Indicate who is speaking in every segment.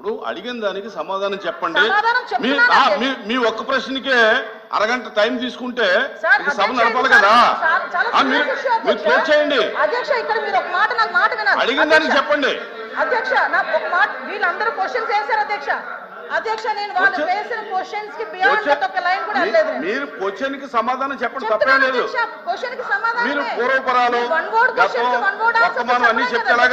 Speaker 1: ఇప్పుడు అడిగిన దానికి సమాధానం చెప్పండి.
Speaker 2: సమాధానం
Speaker 1: మీ ఒక్క ప్రశ్నకే అరగంట టైం తీసుకుంటే సభ నడపాలి కదా? మీరు. క్లోజ్ చేయండి. అడిగిన దానికి చెప్పండి.
Speaker 2: అధ్యక్ష నా ఒక మాట వీళ్ళందరూ క్వశ్చన్స్ వేశారు అధ్యక్ష. అధ్యక్ష నేను వాళ్ళు
Speaker 1: Question-
Speaker 2: వేసిన క్వశ్చన్స్కి బియాండ్
Speaker 1: Question-
Speaker 2: ఒక లైన్ కూడా.
Speaker 1: మీరు క్వశ్చన్కి సమాధానం చెప్పండి తప్పేం లేదు.
Speaker 2: అధ్యక్ష, క్వశ్చన్కి సమాధానమే.
Speaker 1: మీరు పూర్వపరాలు, అన్నీ
Speaker 2: చెప్పలేం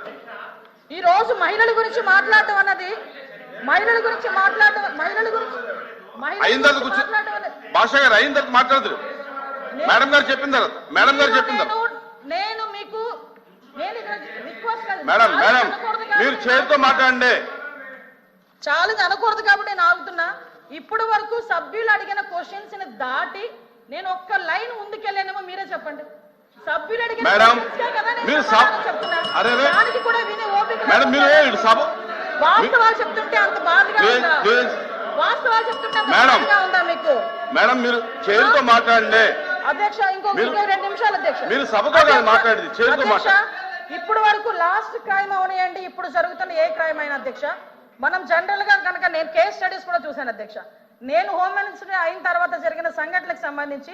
Speaker 2: ఈ రోజు మహిళల గురించి మాట్లాడటం అన్నది మహిళల గురించి మాట్లాడటం మహిళల గురించి మహిళల
Speaker 1: అయిన తర్వాత
Speaker 2: గురించి
Speaker 1: కూర్చో
Speaker 2: మాట్లాడటం అనేది-
Speaker 1: భాష గారు అయిన తర్వాత మాట్లాడదు
Speaker 2: నేను-
Speaker 1: మేడం గారు చెప్పిన తర్వాత మేడం గారు చెప్పిన తర్వాత.
Speaker 2: నేను- మీకు
Speaker 1: మేడం మీరు చేతితో మాట్లాడండి.
Speaker 2: ఛాలెంజ్ అనకూడదు కాబట్టి నేను ఆగుతున్నా. ఇప్పుడు వరకు సభ్యులు అడిగిన క్వశ్చన్స్ని దాటి నేను ఒక్క లైన్ ముందుకెళ్ళానేమో మీరే చెప్పండి.
Speaker 1: మేడం, మీరు. అరే మేడం మీరు సభ
Speaker 2: వాస్తవాలు చెప్తుంటే అంత బాధగా. వాస్తవాలు చెప్తుంటే
Speaker 1: మేడం.
Speaker 2: ఉందా మీకు
Speaker 1: మేడం మీరు చేతితో మాట్లాడండి
Speaker 2: అధ్యక్ష ఇంకో రెండు నిమిషాలు అధ్యక్ష
Speaker 1: మీరు సభతో మాట్లాడేది,
Speaker 2: అధ్యక్ష,
Speaker 1: మాట్లాడండి.
Speaker 2: ఇప్పుడు వరకు లాస్ట్ క్రైమ్ అవనియండి ఇప్పుడు జరుగుతున్న ఏ క్రైమ్ అయినా అధ్యక్ష మనం జనరల్గా కనుక నేను కేస్ స్టడీస్ కూడా చూశాను అధ్యక్ష నేను హోమ్ మినిస్టర్ అయిన తర్వాత జరిగిన సంఘటనలకు సంబంధించి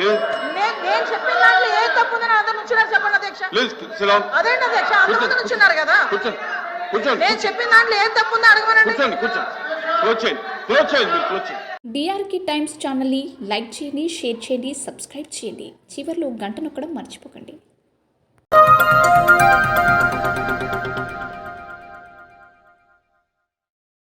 Speaker 2: లేదు నేను చెప్పిన దాంట్లో తప్పు ఉందని చెప్పండి కదా. నేను చెప్పిన తప్పు
Speaker 3: టైమ్స్ లైక్ చేయండి షేర్ చేయండి సబ్స్క్రైబ్ చేయండి. చివరిలో గంట నొక్కడం మర్చిపోకండి.